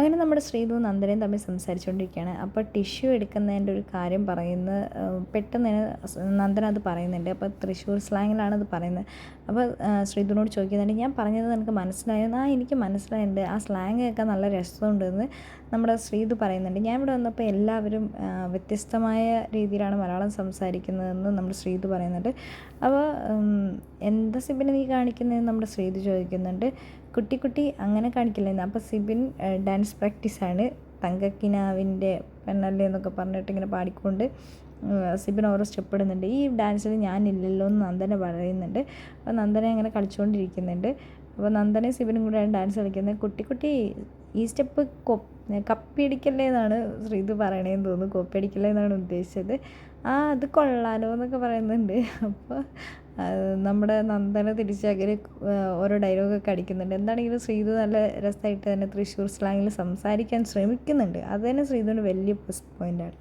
അങ്ങനെ നമ്മുടെ ശ്രീതു നന്ദനയും തമ്മിൽ സംസാരിച്ചുകൊണ്ടിരിക്കുകയാണ് അപ്പോൾ ടിഷ്യൂ എടുക്കുന്നതിന്റെ ഒരു കാര്യം പറയുന്ന പെട്ടെന്ന് നന്ദന അത് പറയുന്നുണ്ട്. അപ്പോൾ തൃശ്ശൂർ സ്ലാങ്ങിലാണ് അത് പറയുന്നത്. അപ്പോൾ ശ്രീതുവിനോട് ചോദിക്കുന്നുണ്ട് ഞാൻ പറഞ്ഞത് നിനക്ക് മനസ്സിലായോ? ആ എനിക്ക് മനസ്സിലായിട്ടുണ്ട്. ആ സ്ലാങ് ഒക്കെ നല്ല രസമുണ്ടെന്ന് നമ്മുടെ ശ്രീധു പറയുന്നുണ്ട്. ഞാൻ ഇവിടെ വന്നപ്പോൾ എല്ലാവരും വ്യത്യസ്തമായ രീതിയിലാണ് മലയാളം സംസാരിക്കുന്നതെന്ന് നമ്മുടെ ശ്രീധു പറയുന്നുണ്ട്. അപ്പോൾ എന്താ സിബിന് നീ കാണിക്കുന്നതെന്ന് നമ്മുടെ ശ്രീതു ചോദിക്കുന്നുണ്ട്. കുട്ടി കുട്ടി അങ്ങനെ കാണിക്കില്ലെന്ന്. അപ്പോൾ സിബിൻ ഡാൻസ് പ്രാക്ടീസാണ് തങ്കക്കിനാവിന്റെ പെണ്ണല്ലേ എന്നൊക്കെ പറഞ്ഞിട്ട് ഇങ്ങനെ പാടിക്കൊണ്ട് സിബിൻ ഓരോ സ്റ്റെപ്പ് ഇടുന്നുണ്ട്. ഈ ഡാൻസിൽ ഞാനില്ലല്ലോ എന്ന് നന്ദന പറയുന്നുണ്ട്. അപ്പോൾ നന്ദന അങ്ങനെ കളിച്ചുകൊണ്ടിരിക്കുന്നുണ്ട് അപ്പോൾ നന്ദനയും സിബിനും കൂടെയാണ് ഡാൻസ് കളിക്കുന്നത്. കുട്ടി കുട്ടി ഈ സ്റ്റെപ്പ് കപ്പിയടിക്കല്ലേ എന്നാണ് ശ്രീത് പറയണേന്ന് തോന്നുന്നു. കോപ്പിയടിക്കല്ലേ എന്നാണ് ഉദ്ദേശിച്ചത്. ആ അത് കൊള്ളാലോ എന്നൊക്കെ പറയുന്നുണ്ട്. അപ്പോൾ നമ്മുടെ നന്ദന തിരിച്ചകര് ഓരോ ഡയലോഗൊക്കെ അടിക്കുന്നുണ്ട്. എന്താണെങ്കിലും ശ്രീതു നല്ല രസമായിട്ട് തന്നെ തൃശ്ശൂർ സ്ലാങ്ങിൽ സംസാരിക്കാൻ ശ്രമിക്കുന്നുണ്ട്. അത് തന്നെ ശ്രീതുവിന് വലിയ പ്ലസ് പോയിന്റാണ്